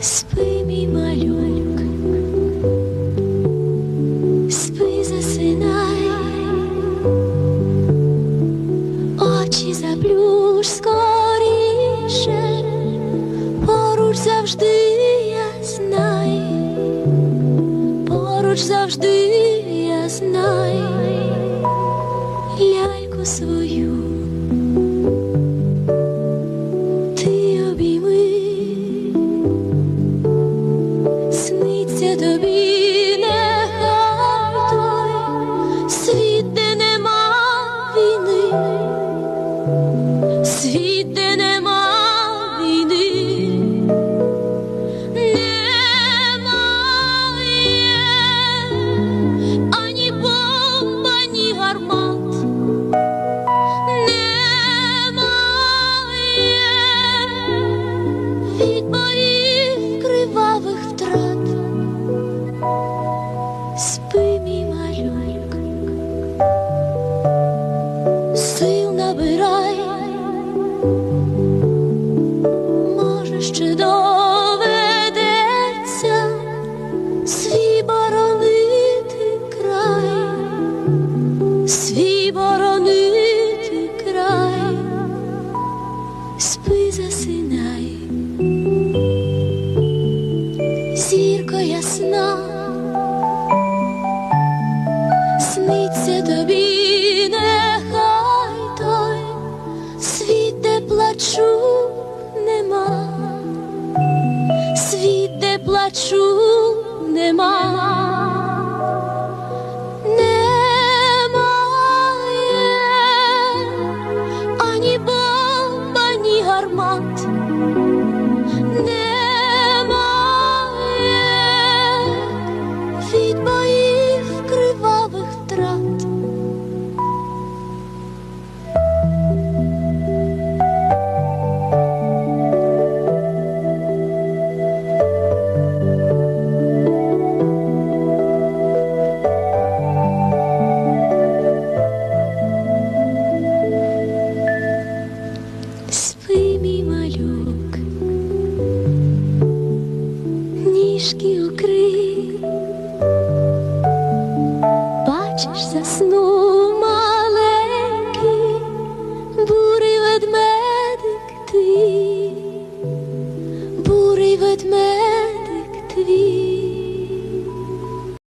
спи, мій малюк, спи, засинай, очі заплюш скоріше, поруч завжди я знаю, поруч завжди я знай, ляльку свою. Ще доведеться свій боронити край, свій боронити край, спи засинай, зірко ясна, сниться тобі нехай той світ, де плачу плачу нема. Немає ані бомба, ані гармат. Немає крик, бачиш, заснув маленький, бурий ведмедик ти, бурий ведмедик.